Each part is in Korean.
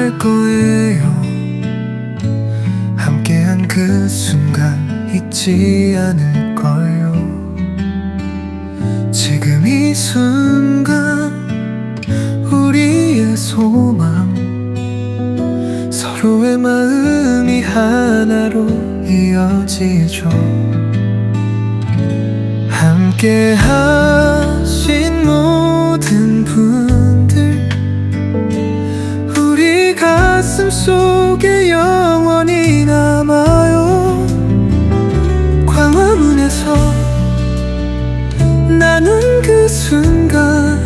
기억할 거예요. 함께한 그 순간 잊지 않을 거예요. 지금 이 순간 우리의 소망 서로의 마음이 하나로 이어지죠. 함께 하 가슴 속에 영원히 남아요. 광화문에서 나눈 그 순간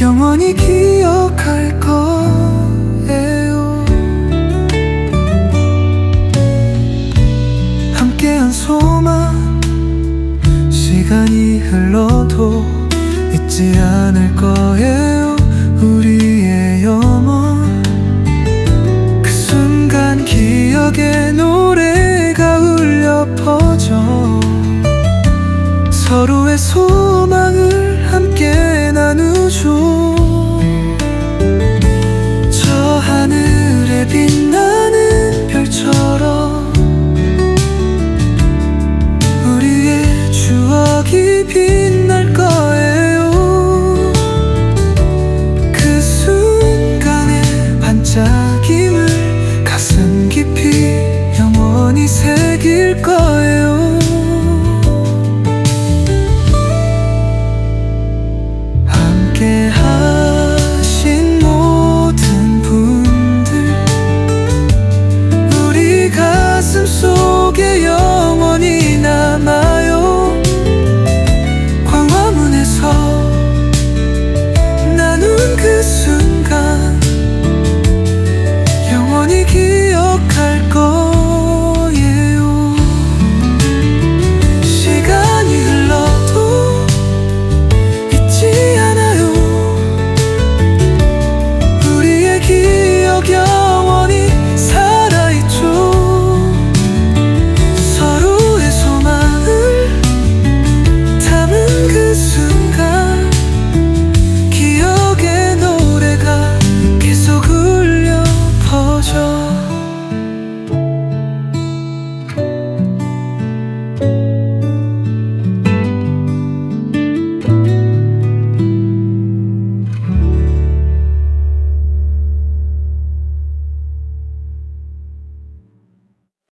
영원히 기억할 거예요. 함께한 소망 시간이 흘러도 잊지 않을 거예요 세상에 노래가 울려 퍼져. 서로의 소망을 함께 나누죠. 저 하늘에 빛나는 별처럼 우리의 추억이 빛 색일 거예요. 여겨